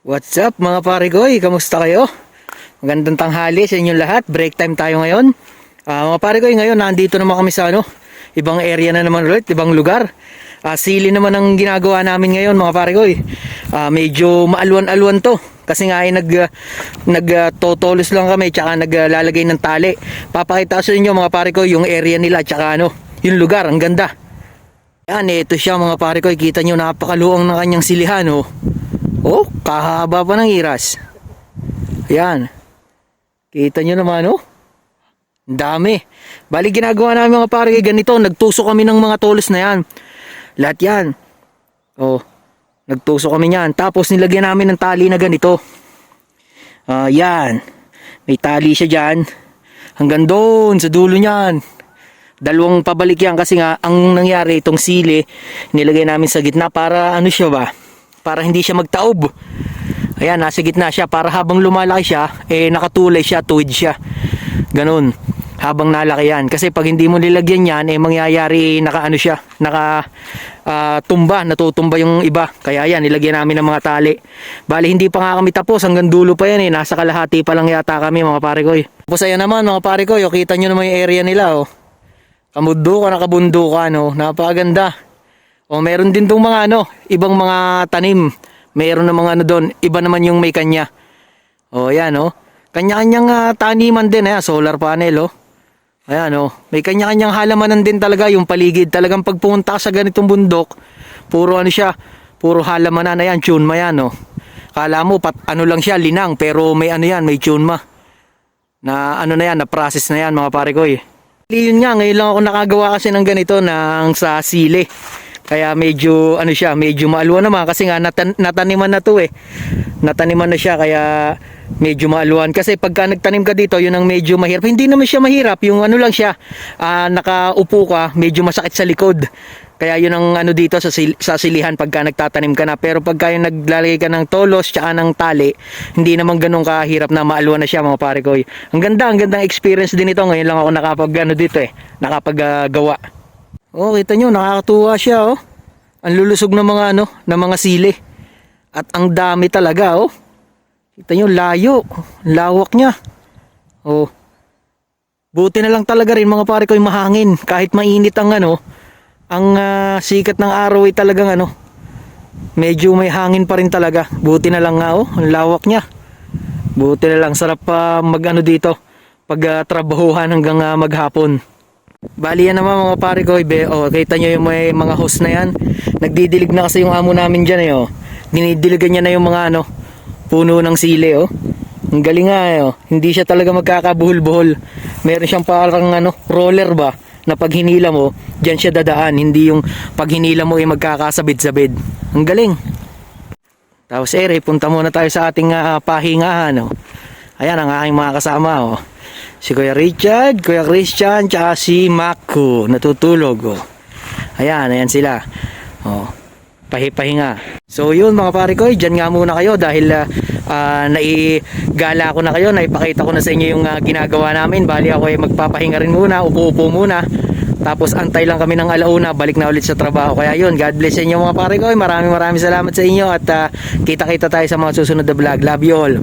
What's up mga pare koy? Kamusta kayo? Magandang tanghali sa inyong lahat. Break time tayo ngayon. Ah, mga pare koy, ngayon nandito naman kami sa ano, ibang area na naman ulit, ibang lugar. Ah, sili naman ang ginagawa namin ngayon mga pare koy. Ah, medyo maalwan-alwan to. Kasi nga ay nag nag ah, totolos lang kami tsaka naglalagay ng tali. Papakita sa inyo mga pare koy yung area nila tsaka ano, yung lugar, ang ganda. Yan, ito siya mga pare ko. Kita nyo, napakaluang ng kanyang silihan, oh. Oh, kahaba pa ng iras. Yan. Kita nyo naman, oh. Dami. Bali, ginagawa namin mga pare, ganito. Nagtusok kami ng mga tolos na yan. Lahat yan. Oh, nagtusok kami yan. Tapos nilagyan namin ng tali na ganito. Ah, yan. May tali siya dyan. Hanggang doon, sa dulo niyan. Dalawang pabalik yan kasi nga ang nangyari itong sili nilagay namin sa gitna para ano siya ba? Para hindi siya magtaob. Ayan, nasa gitna siya para habang lumalaki siya, eh nakatulay siya, tuwid siya. Ganun. Habang nalaki yan. Kasi pag hindi mo nilagyan yan, eh mangyayari naka ano siya, naka ah, tumba, natutumba yung iba. Kaya yan, nilagyan namin ng mga tali. Bali, hindi pa nga kami tapos, hanggang dulo pa yan eh. Nasa kalahati pa lang yata kami mga pare ko eh. Tapos ayan naman mga pare ko, oh, kita nyo naman yung area nila oh. Kamuddukan, nakabundukan, no? Napakaganda. O meron din tong mga ano, ibang mga tanim. Meron ng mga ano doon, iba naman yung may kanya. O yan, oh. Kanya-kanyang ah, taniman din, eh, solar panel, oh. Ayan, oh. May kanya-kanyang halamanan din talaga yung paligid. Talagang pagpunta ka sa ganitong bundok, puro ano siya, puro halamanan na yan, tsunma yan, oh. Kala mo, pat, ano lang siya, linang, pero may ano yan, may tsunma. Na ano na yan, na process na yan, mga pare ko, eh. Yun nga, ngayon lang ako nakagawa kasi ng ganito ng sa sili. Kaya medyo ano siya, medyo maalwa naman kasi nga natan, nataniman na to eh. Nataniman na siya kaya medyo maaluan kasi pagka nagtanim ka dito, yun ang medyo mahirap. Hindi naman siya mahirap, yung ano lang siya, ah, nakaupo ka, medyo masakit sa likod. Kaya yun ang ano dito sa, sil- sa silihan pagka nagtatanim ka na. Pero pagka yung naglalagay ka ng tolos tsaka ng tali, hindi naman ganun kahirap na maalwa na siya mga pare ko. Ang ganda, ang gandang experience din ito. Ngayon lang ako nakapag ano dito eh, nakapag-gawa. Oh, kita nyo, nakakatuwa siya oh. Ang lulusog ng mga ano, ng mga sili. At ang dami talaga oh. Kita nyo, layo. Lawak niya. Oh. Buti na lang talaga rin mga pare ko yung mahangin. Kahit mainit ang ano, ang ah, sikat ng araw ay talagang ano, medyo may hangin pa rin talaga. Buti na lang nga oh, ang lawak niya. Buti na lang sarap pa mag ano dito, pag ah, trabahuhan hanggang ah, maghapon. Bali yan naman mga pare ko, ibe, oh, kita nyo yung may mga host na yan. Nagdidilig na kasi yung amo namin dyan eh, oh. Dinidiligan niya na yung mga ano, puno ng sili, oh. Ang galing nga eh, oh. Hindi siya talaga magkakabuhol-buhol. Meron siyang parang ano, roller ba, na pag hinila mo, dyan siya dadaan. Hindi yung pag hinila mo ay magkakasabid-sabid. Ang galing. Tapos ere, punta muna tayo sa ating ah, pahingahan, oh. Ayan ang aking mga kasama, oh. Si Kuya Richard, Kuya Christian, tsaka si Mako, natutulog, oh. Ayan, ayan sila. Oh, pahipahinga. So yun mga pare ko, dyan nga muna kayo dahil ah, ah, naigala ko na kayo, naipakita ko na sa inyo yung ah, ginagawa namin. Bali ako ay magpapahinga rin muna, upo-upo muna. Tapos antay lang kami ng alauna, balik na ulit sa trabaho. Kaya yun, God bless inyo mga pare ko. Maraming maraming salamat sa inyo at kita-kita tayo sa mga susunod na vlog. Love you all.